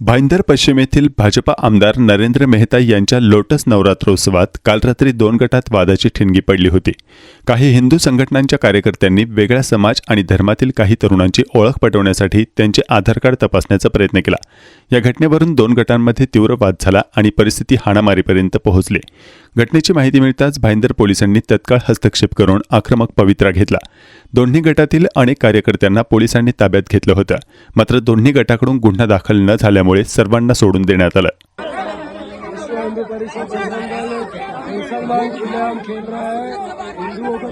भाईंदर पश्चिम येथील भाजपा आमदार नरेंद्र मेहता यांच्या लोटस नवरात्रोत्सवात काल रात्री दोन गटात वादाची ठिणगी पडली होती. काही हिंदू संघटनांच्या कार्यकर्त्यांनी वेगळ्या समाज आणि धर्मातील काही तरुणांची ओळख पटवण्यासाठी त्यांचे आधार कार्ड तपासण्याचा प्रयत्न केला. या घटनेवरून दोन गटांमध्ये तीव्र वाद झाला आणि परिस्थिती हाणामारीपर्यंत पोहोचली. घटनेची माहिती मिळताच भाईंदर पोलिसांनी तत्काळ हस्तक्षेप करून आक्रमक पवित्रा घेतला. दोन्ही गटातील अनेक कार्यकर्त्यांना पोलिसांनी ताब्यात घेतलं होतं. मात्र दोन्ही गटाकडून गुन्हा दाखल न झाल्यामुळे सर्वांना सोडून देण्यात आलं. मुसलमान हिंदुओं